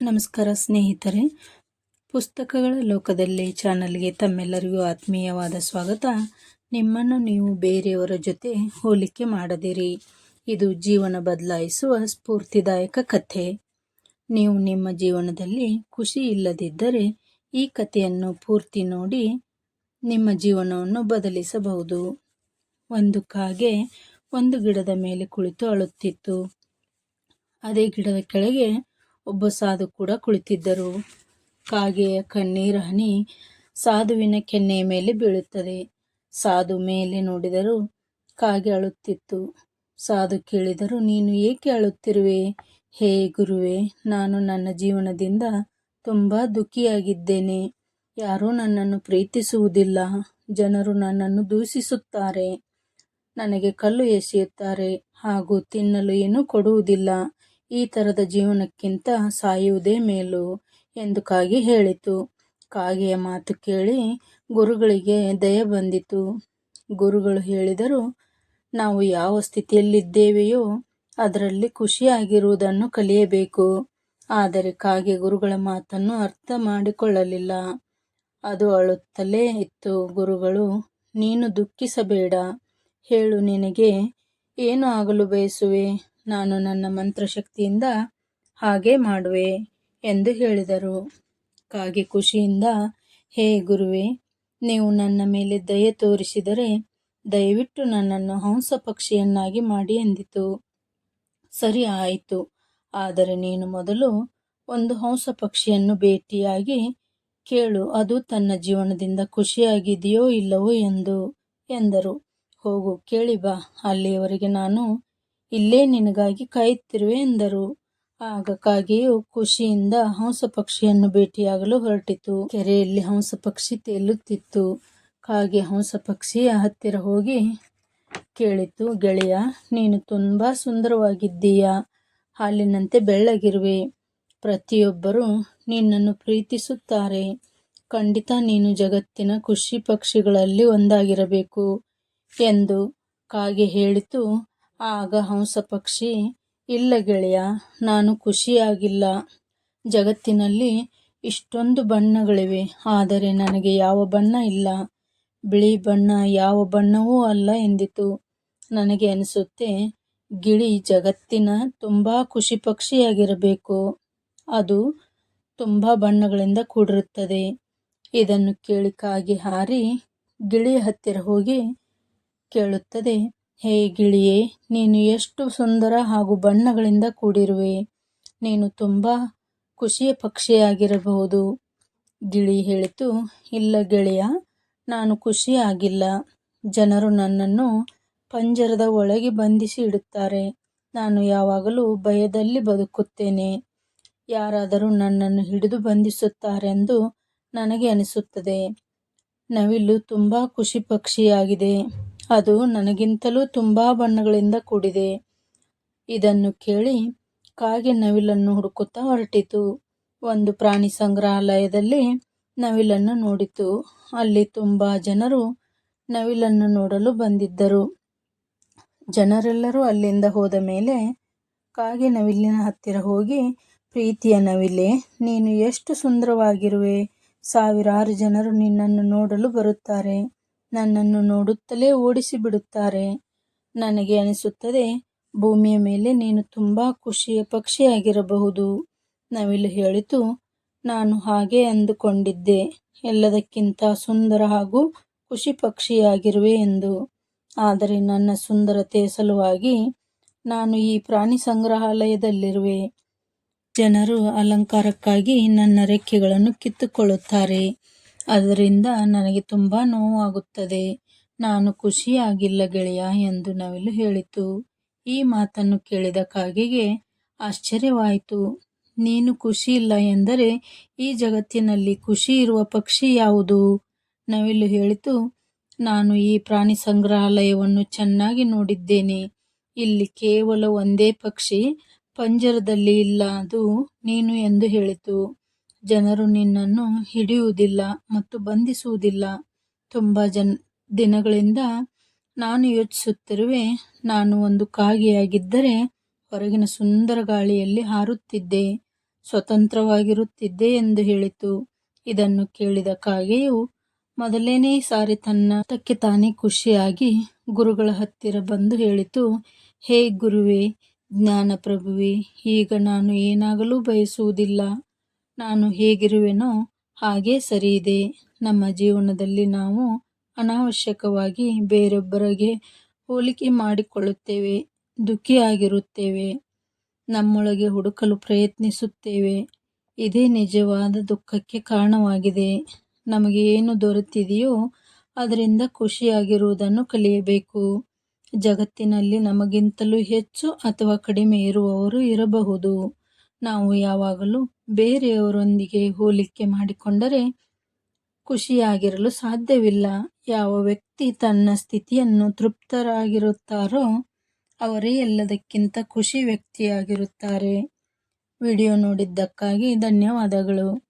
ನಮಸ್ಕಾರ ಸ್ನೇಹಿತರೆ. ಪುಸ್ತಕಗಳ ಲೋಕದಲ್ಲಿ ಚಾನಲ್ಗೆ ತಮ್ಮೆಲ್ಲರಿಗೂ ಆತ್ಮೀಯವಾದ ಸ್ವಾಗತ. ನಿಮ್ಮನ್ನು ನೀವು ಬೇರೆಯವರ ಜೊತೆ ಹೋಲಿಕೆ ಮಾಡದಿರಿ. ಇದು ಜೀವನ ಬದಲಾಯಿಸುವ ಸ್ಫೂರ್ತಿದಾಯಕ ಕಥೆ. ನೀವು ನಿಮ್ಮ ಜೀವನದಲ್ಲಿ ಖುಷಿ ಇಲ್ಲದಿದ್ದರೆ ಈ ಕಥೆಯನ್ನು ಪೂರ್ತಿ ನೋಡಿ ನಿಮ್ಮ ಜೀವನವನ್ನು ಬದಲಿಸಬಹುದು. ಒಂದು ಕಾಗೆ ಒಂದು ಗಿಡದ ಮೇಲೆ ಕುಳಿತು ಅಳುತ್ತಿತ್ತು. ಅದೇ ಗಿಡದ ಕೆಳಗೆ ಒಬ್ಬ ಸಾಧು ಕೂಡ ಕುಳಿತಿದ್ದರು. ಕಾಗೆಯ ಕಣ್ಣೀರ ಹನಿ ಸಾಧುವಿನ ಕೆನ್ನೆಯ ಮೇಲೆ ಬೀಳುತ್ತದೆ. ಸಾಧು ಮೇಲೆ ನೋಡಿದರು ಕಾಗೆ ಅಳುತ್ತಿತ್ತು. ಸಾಧು ಕೇಳಿದರು, ನೀನು ಏಕೆ ಅಳುತ್ತಿರುವೆ? ಹೇ ಗುರುವೆ, ನಾನು ನನ್ನ ಜೀವನದಿಂದ ತುಂಬ ದುಃಖಿಯಾಗಿದ್ದೇನೆ. ಯಾರೂ ನನ್ನನ್ನು ಪ್ರೀತಿಸುವುದಿಲ್ಲ. ಜನರು ನನ್ನನ್ನು ದೂಷಿಸುತ್ತಾರೆ. ನನಗೆ ಕಲ್ಲು ಎಸೆಯುತ್ತಾರೆ. ಹಾಗೂ ತಿನ್ನಲು ಏನೂ ಕೊಡುವುದಿಲ್ಲ. ಈ ಥರದ ಜೀವನಕ್ಕಿಂತ ಸಾಯುವುದೇ ಮೇಲು ಎಂದು ಕಾಗೆ ಹೇಳಿತು. ಕಾಗೆಯ ಮಾತು ಕೇಳಿ ಗುರುಗಳಿಗೆ ದಯ ಬಂದಿತು. ಗುರುಗಳು ಹೇಳಿದರು, ನಾವು ಯಾವ ಸ್ಥಿತಿಯಲ್ಲಿದ್ದೇವೆಯೋ ಅದರಲ್ಲಿ ಖುಷಿಯಾಗಿರುವುದನ್ನು ಕಲಿಯಬೇಕು. ಆದರೆ ಕಾಗೆ ಗುರುಗಳ ಮಾತನ್ನು ಅರ್ಥ ಮಾಡಿಕೊಳ್ಳಲಿಲ್ಲ. ಅದು ಅಳುತ್ತಲೇ ಇತ್ತು. ಗುರುಗಳು, ನೀನು ದುಃಖಿಸಬೇಡ. ಹೇಳು ನಿನಗೆ, ಏನು ಆಗಲು ಬಯಸುವೆ? ನಾನು ನನ್ನ ಮಂತ್ರಶಕ್ತಿಯಿಂದ ಹಾಗೆ ಮಾಡುವೆ ಎಂದು ಹೇಳಿದರು. ಕಾಗೆ ಖುಷಿಯಿಂದ, ಹೇ ಗುರುವೆ, ನೀವು ನನ್ನ ಮೇಲೆ ದಯೆ ತೋರಿಸಿದರೆ ದಯವಿಟ್ಟು ನನ್ನನ್ನು ಹಂಸ ಪಕ್ಷಿಯನ್ನಾಗಿ ಮಾಡಿ ಎಂದಿತು. ಸರಿ ಆಯಿತು. ಆದರೆ ನೀನು ಮೊದಲು ಒಂದು ಹಂಸ ಪಕ್ಷಿಯನ್ನು ಭೇಟಿಯಾಗಿ ಕೇಳು. ಅದು ತನ್ನ ಜೀವನದಿಂದ ಖುಷಿಯಾಗಿದೆಯೋ ಇಲ್ಲವೋ ಎಂದು, ಎಂದರು. ಹೋಗು, ಕೇಳಿ ಬಾ. ಅಲ್ಲಿಯವರೆಗೆ ನಾನು ಇಲ್ಲೇ ನಿನಗಾಗಿ ಕಾಯುತ್ತಿರುವೆ ಎಂದರು. ಆಗ ಕಾಗೆಯು ಖುಷಿಯಿಂದ ಹಂಸ ಪಕ್ಷಿಯನ್ನು ಭೇಟಿಯಾಗಲು ಹೊರಟಿತು. ಕೆರೆಯಲ್ಲಿ ಹಂಸ ಪಕ್ಷಿ ತೇಲುತ್ತಿತ್ತು. ಕಾಗೆ ಹಂಸ ಪಕ್ಷಿಯ ಹತ್ತಿರ ಹೋಗಿ ಕೇಳಿತು, ಗೆಳೆಯ, ನೀನು ತುಂಬ ಸುಂದರವಾಗಿದ್ದೀಯ, ಹಾಲಿನಂತೆ ಬೆಳ್ಳಗಿರುವೆ. ಪ್ರತಿಯೊಬ್ಬರು ನಿನ್ನನ್ನು ಪ್ರೀತಿಸುತ್ತಾರೆ. ಖಂಡಿತ ನೀನು ಜಗತ್ತಿನ ಖುಷಿ ಪಕ್ಷಿಗಳಲ್ಲಿ ಒಂದಾಗಿರಬೇಕು, ಎಂದು ಕಾಗೆ ಹೇಳಿತು. ಆಗ ಹಂಸ ಪಕ್ಷಿ, ಇಲ್ಲ ಗೆಳೆಯ, ನಾನು ಖುಷಿಯಾಗಿಲ್ಲ. ಜಗತ್ತಿನಲ್ಲಿ ಇಷ್ಟೊಂದು ಬಣ್ಣಗಳಿವೆ, ಆದರೆ ನನಗೆ ಯಾವ ಬಣ್ಣ ಇಲ್ಲ. ಬಿಳಿ ಬಣ್ಣ ಯಾವ ಬಣ್ಣವೂ ಅಲ್ಲ ಎಂದಿತು. ನನಗೆ ಅನಿಸುತ್ತೆ, ಗಿಳಿ ಜಗತ್ತಿನ ತುಂಬ ಖುಷಿ ಪಕ್ಷಿಯಾಗಿರಬೇಕು. ಅದು ತುಂಬ ಬಣ್ಣಗಳಿಂದ ಕೂಡಿರುತ್ತದೆ. ಇದನ್ನು ಕೇಳಿಕಾಗಿ ಹಾರಿ ಗಿಳಿ ಹತ್ತಿರ ಹೋಗಿ ಕೇಳುತ್ತದೆ. ಹೇ ಗಿಳಿಯೇ, ನೀನು ಎಷ್ಟು ಸುಂದರ ಹಾಗೂ ಬಣ್ಣಗಳಿಂದ ಕೂಡಿರುವೆ. ನೀನು ತುಂಬ ಖುಷಿಯ ಪಕ್ಷಿಯಾಗಿರಬಹುದು. ಗಿಳಿ ಹೇಳಿತು, ಇಲ್ಲ ಗೆಳೆಯ, ನಾನು ಖುಷಿಯಾಗಿಲ್ಲ. ಜನರು ನನ್ನನ್ನು ಪಂಜರದ ಒಳಗೆ ಬಂಧಿಸಿ ಇಡುತ್ತಾರೆ. ನಾನು ಯಾವಾಗಲೂ ಭಯದಲ್ಲಿ ಬದುಕುತ್ತೇನೆ. ಯಾರಾದರೂ ನನ್ನನ್ನು ಹಿಡಿದು ಬಂಧಿಸುತ್ತಾರೆಂದು ನನಗೆ ಅನಿಸುತ್ತದೆ. ನವಿಲು ತುಂಬ ಖುಷಿ ಪಕ್ಷಿಯಾಗಿದೆ. ಅದು ನನಗಿಂತಲೂ ತುಂಬ ಬಣ್ಣಗಳಿಂದ ಕೂಡಿದೆ. ಇದನ್ನು ಕೇಳಿ ಕಾಗೆ ನವಿಲನ್ನು ಹುಡುಕುತ್ತಾ ಹೊರಟಿತು. ಒಂದು ಪ್ರಾಣಿ ಸಂಗ್ರಹಾಲಯದಲ್ಲಿ ನವಿಲನ್ನು ನೋಡಿತು. ಅಲ್ಲಿ ತುಂಬ ಜನರು ನವಿಲನ್ನು ನೋಡಲು ಬಂದಿದ್ದರು. ಜನರೆಲ್ಲರೂ ಅಲ್ಲಿಂದ ಹೋದ ಮೇಲೆ ಕಾಗೆ ನವಿಲಿನ ಹತ್ತಿರ ಹೋಗಿ, ಪ್ರೀತಿಯ ನವಿಲೆ, ನೀನು ಎಷ್ಟು ಸುಂದರವಾಗಿರುವೆ. ಸಾವಿರಾರು ಜನರು ನಿನ್ನನ್ನು ನೋಡಲು ಬರುತ್ತಾರೆ. ನನ್ನನ್ನು ನೋಡುತ್ತಲೇ ಓಡಿಸಿ ಬಿಡುತ್ತಾರೆ ನನಗೆ ಅನಿಸುತ್ತದೆ, ಭೂಮಿಯ ಮೇಲೆ ನೀನು ತುಂಬ ಖುಷಿಯ ಪಕ್ಷಿಯಾಗಿರಬಹುದು. ನವಿಲು ಹೇಳಿತು, ನಾನು ಹಾಗೆ ಅಂದುಕೊಂಡಿದ್ದೆ. ಎಲ್ಲದಕ್ಕಿಂತ ಸುಂದರ ಹಾಗೂ ಖುಷಿ ಪಕ್ಷಿಯಾಗಿರುವೆ ಎಂದು. ಆದರೆ ನನ್ನ ಸುಂದರತೆಯ ಸಲುವಾಗಿ ನಾನು ಈ ಪ್ರಾಣಿ ಸಂಗ್ರಹಾಲಯದಲ್ಲಿರುವೆ. ಜನರು ಅಲಂಕಾರಕ್ಕಾಗಿ ನನ್ನ ರೆಕ್ಕೆಗಳನ್ನು ಕಿತ್ತುಕೊಳ್ಳುತ್ತಾರೆ. ಅದರಿಂದ ನನಗೆ ತುಂಬ ನೋವಾಗುತ್ತದೆ. ನಾನು ಖುಷಿಯಾಗಿಲ್ಲ ಗೆಳೆಯ ಎಂದು ನವಿಲು ಹೇಳಿತು. ಈ ಮಾತನ್ನು ಕೇಳಿದ ಕಾಗೆಗೆ ಆಶ್ಚರ್ಯವಾಯಿತು. ನೀನು ಖುಷಿ ಇಲ್ಲ ಎಂದರೆ ಈ ಜಗತ್ತಿನಲ್ಲಿ ಖುಷಿ ಇರುವ ಪಕ್ಷಿ ಯಾವುದು? ನವಿಲು ಹೇಳಿತು. ನಾನು ಈ ಪ್ರಾಣಿ ಸಂಗ್ರಹಾಲಯವನ್ನು ಚೆನ್ನಾಗಿ ನೋಡಿದ್ದೇನೆ. ಇಲ್ಲಿ ಕೇವಲ ಒಂದೇ ಪಕ್ಷಿ ಪಂಜರದಲ್ಲಿ ಇಲ್ಲ, ಅದು ನೀನು ಎಂದು ಹೇಳಿತು. ಜನರು ನಿನ್ನನ್ನು ಹಿಡಿಯುವುದಿಲ್ಲ ಮತ್ತು ಬಂಧಿಸುವುದಿಲ್ಲ. ತುಂಬ ಜನ್, ದಿನಗಳಿಂದ ನಾನು ಯೋಚಿಸುತ್ತಿರುವೆ, ನಾನು ಒಂದು ಕಾಗೆಯಾಗಿದ್ದರೆ ಹೊರಗಿನ ಸುಂದರ ಗಾಳಿಯಲ್ಲಿ ಹಾರುತ್ತಿದ್ದೆ, ಸ್ವತಂತ್ರವಾಗಿರುತ್ತಿದ್ದೆ ಎಂದು ಹೇಳಿತು. ಇದನ್ನು ಕೇಳಿದ ಕಾಗೆಯು, ಮೊದಲನೇ ಸಾರಿ ತನ್ನ ತಕ್ಕೆ ತಾನೇ ಖುಷಿಯಾಗಿ ಗುರುಗಳ ಹತ್ತಿರ ಬಂದು ಹೇಳಿತು, ಹೇ ಗುರುವೇ ಜ್ಞಾನಪ್ರಭುವೆ ಈಗ ನಾನು ಏನಾಗಲೂ ಬಯಸುವುದಿಲ್ಲ. ನಾನು ಹೇಗಿರುವೆನೋ ಹಾಗೇ ಸರಿಯಿದೆ. ನಮ್ಮ ಜೀವನದಲ್ಲಿ ನಾವು ಅನಾವಶ್ಯಕವಾಗಿ ಬೇರೊಬ್ಬರಿಗೆ ಹೋಲಿಕೆ ಮಾಡಿಕೊಳ್ಳುತ್ತೇವೆ, ದುಃಖಿಯಾಗಿರುತ್ತೇವೆ, ನಮ್ಮೊಳಗೆ ಹುಡುಕಲು ಪ್ರಯತ್ನಿಸುತ್ತೇವೆ. ಇದೇ ನಿಜವಾದ ದುಃಖಕ್ಕೆ ಕಾರಣವಾಗಿದೆ. ನಮಗೆ ಏನು ದೊರೆತಿದೆಯೋ ಅದರಿಂದ ಖುಷಿಯಾಗಿರುವುದನ್ನು ಕಲಿಯಬೇಕು. ಜಗತ್ತಿನಲ್ಲಿ ನಮಗಿಂತಲೂ ಹೆಚ್ಚು ಅಥವಾ ಕಡಿಮೆ ಇರುವವರು ಇರಬಹುದು. ನಾವು ಯಾವಾಗಲೂ ಬೇರೆಯವರೊಂದಿಗೆ ಹೋಲಿಕೆ ಮಾಡಿಕೊಂಡರೆ ಖುಷಿಯಾಗಿರಲು ಸಾಧ್ಯವಿಲ್ಲ. ಯಾವ ವ್ಯಕ್ತಿ ತನ್ನ ಸ್ಥಿತಿಯನ್ನು ತೃಪ್ತರಾಗಿರುತ್ತಾರೋ ಅವರೇ ಎಲ್ಲದಕ್ಕಿಂತ ಖುಷಿ ವ್ಯಕ್ತಿಯಾಗಿರುತ್ತಾರೆ. ವಿಡಿಯೋ ನೋಡಿದ್ದಕ್ಕಾಗಿ ಧನ್ಯವಾದಗಳು.